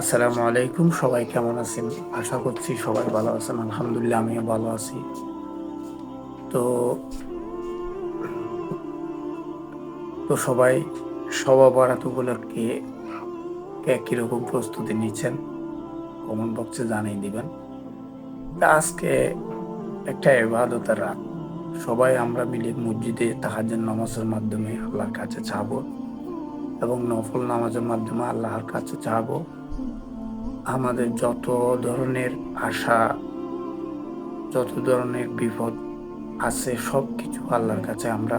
আসসালামু আলাইকুম, সবাই কেমন আছেন? আশা করছি সবাই ভালো আছেন, আলহামদুলিল্লাহ আমিও ভালো আছি। তো তো সবাই সবা বরাত উপলক্ষে কে রকম প্রস্তুতি নিচ্ছেন কমেন্ট বক্সে জানিয়ে দিবেন। আজকে একটা এবাদতের রাত। সবাই আমরা মিলে মসজিদে তাহাজের নামাজের মাধ্যমে আল্লাহর কাছে চাবো এবং নফল নামাজের মাধ্যমে আল্লাহর কাছে চাবো। আমাদের যত ধরনের আশা, যত ধরনের বিপদ আছে সব কিছু আল্লাহর কাছে আমরা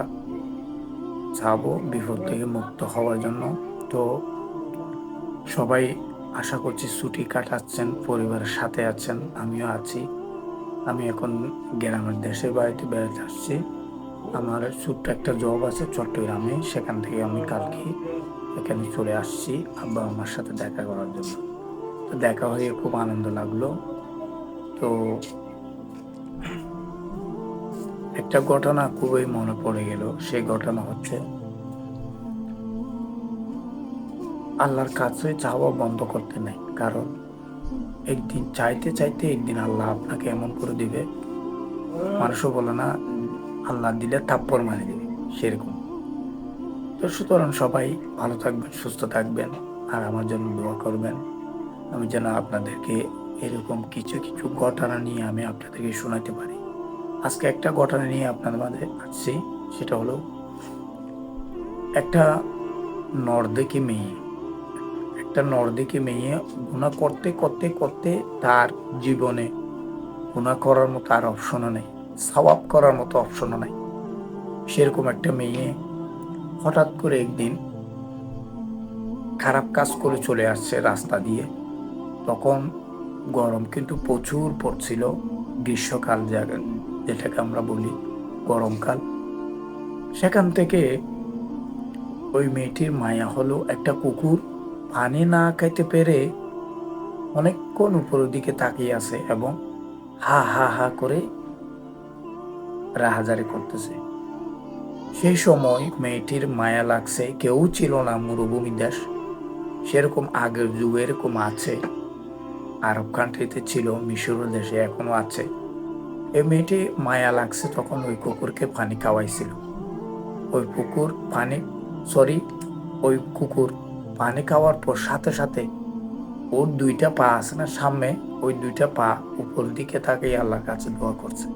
চাবো বিপদ থেকে মুক্ত হওয়ার জন্য। তো সবাই আশা করছি ছুটি কাটাচ্ছেন, পরিবারের সাথে আছেন, আমিও আছি। আমি এখন গ্রামের দেশের বাড়িতে বেড়াতে আসছি আমার ছোট্ট একটা জব আছে চট্টগ্রামে, সেখান থেকে আমি কালকে এখানে চলে আসছি আব্বা আমার সাথে দেখা করার জন্য। তো দেখা হয়ে খুব আনন্দ লাগল। তো একটা ঘটনা খুবই মনে পড়ে গেল। সেই ঘটনা হচ্ছে, আল্লাহর কাছে চাওয়া বন্ধ করতে নেই। কারণ একদিন চাইতে চাইতে একদিন আল্লাহ আপনাকে এমন করে দিবে। মানুষও বলে না, আল্লাহ দিলে থাপ্পর মারি দিবে। সেরকম। তো সুতরাং সবাই ভালো থাকবেন, সুস্থ থাকবেন আর আমার জন্য দোয়া করবেন। আমি যেন আপনাদেরকে এরকম কিছু কিছু ঘটনা নিয়ে আমি আপনাদেরকে শোনাতে পারি। আজকে একটা ঘটনা নিয়ে আপনাদের মাঝে আসছি, সেটা হলো একটা নর্দেকি মেয়ে, একটা নর্দেকে মেয়ে গুণা করতে করতে করতে তার জীবনে গুণা করার মতো আর অপশনও নেই সওয়াব করার মতো অপশনও নেই। সেরকম একটা মেয়ে হঠাৎ করে একদিন খারাপ কাজ করে চলে আসছে রাস্তা দিয়ে। তখন গরম কিন্তু প্রচুর পড়ছিল গ্রীষ্মকাল যেটাকে আমরা বলি গরমকাল। সেখান থেকে ওই মেয়েটির মায়া হলো একটা কুকুর পানি না খাইতে পেরে অনেকক্ষণ উপরের দিকে তাকিয়ে আছে এবং হা হা হা করে রাহাজারি করতেছে। সেই সময় মেয়েটির মায়া লাগছে, কেউ ছিল না মরুভূমি দেশ সেরকম আগের যুগে এরকম আছে। আরব কান্ট্রিতে ছিল মিশর দেশে এখনও আছে। এই মেয়েটি মায়া লাগছে তখন ওই কুকুরকে পানি খাওয়াইছিল। ওই কুকুর পানি সরি ওই কুকুর পানি খাওয়ার পর সাথে সাথে ওর দুইটা পা আছে না সামনে, ওই দুইটা পা উপর দিকে তাকে আল্লাহর কাছে দোয়া করছে।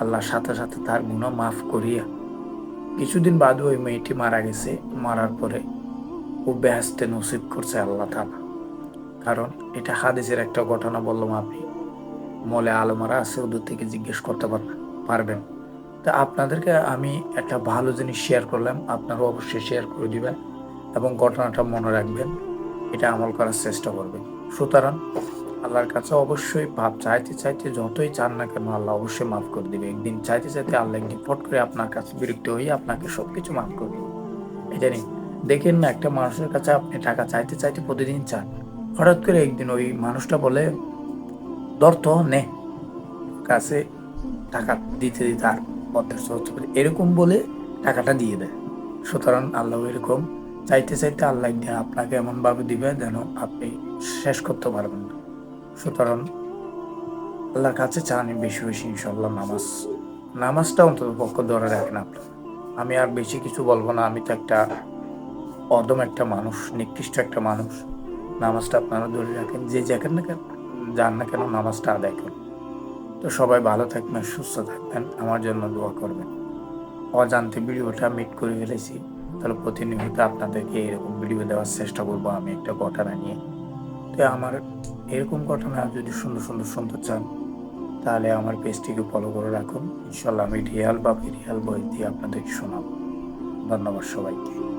আল্লাহর সাথে সাথে তার গুণা মাফ করিয়া কিছুদিন বাদে ওই মেয়েটি মারা গেছে। মারার পরে ও ব্যস্তে নসিব করছে আল্লাহ তালা কারণ এটা হাদিসের একটা ঘটনা বললাম আপনি। মলে আলমারা আছে, ওদের থেকে জিজ্ঞেস করতে পারবেন। তা আপনাদেরকে আমি একটা ভালো জিনিস শেয়ার করলাম, আপনারাও অবশ্যই শেয়ার করে দিবেন এবং ঘটনাটা মনে রাখবেন, এটা আমল করার চেষ্টা করবেন। সুতরাং আল্লাহর কাছে অবশ্যই পাপ চাইতে চাইতে যতই চান না কেন আল্লাহ অবশ্যই মাফ করে দিবে। একদিন চাইতে চাইতে আল্লাহ একদিন ফট করে আপনার কাছে বিরক্ত হয়ে আপনাকে সব কিছু মাফ করে দিবে। এটা নেই দেখেন না, একটা মানুষের কাছে আপনি টাকা চাইতে চাইতে প্রতিদিন চান। হঠাৎ করে একদিন ওই মানুষটা বলে দর্ত নে। কাছে টাকা দিতে দিতে আর পঞ্চাশ এরকম বলে টাকাটা দিয়ে দেয়। সুতরাং আল্লাহ এরকম চাইতে চাইতে আল্লাহ একদিন আপনাকে এমনভাবে দিবে যেন আপনি শেষ করতে পারবেন না। সুতরাং আল্লাহর কাছে চান বেশি বেশি ইনশাল্লাহ নামাজ, নামাজটা অন্তত পক্ষ ধরে রাখেন আপনার আমি আর বেশি কিছু বলব না, আমি তো একটা অদম একটা মানুষ, নিকৃষ্ট একটা মানুষ। নামাজটা আপনারা ধরে রাখেন, যে যাকেন না কেন, যান না কেন নামাজটা আদায় করুন। তো সবাই ভালো থাকবেন, সুস্থ থাকবেন, আমার জন্য দোয়া করবেন। অজান্তে ভিডিওটা মিট করে ফেলেছি, তাহলে প্রতিনিয়ত আপনাদেরকে এরকম ভিডিও দেওয়ার চেষ্টা করব আমি একটা ঘটনা নিয়ে। তো আমার এরকম ঘটনা যদি সুন্দর সুন্দর শুনতে চান, তাহলে আমার পেজটিকে ফলো করে রাখুন। ইনশাল্লাহ আমি রিয়াল বা ফিরিয়াল বই দিয়ে আপনাদেরকে শোনাব। ধন্যবাদ সবাইকে।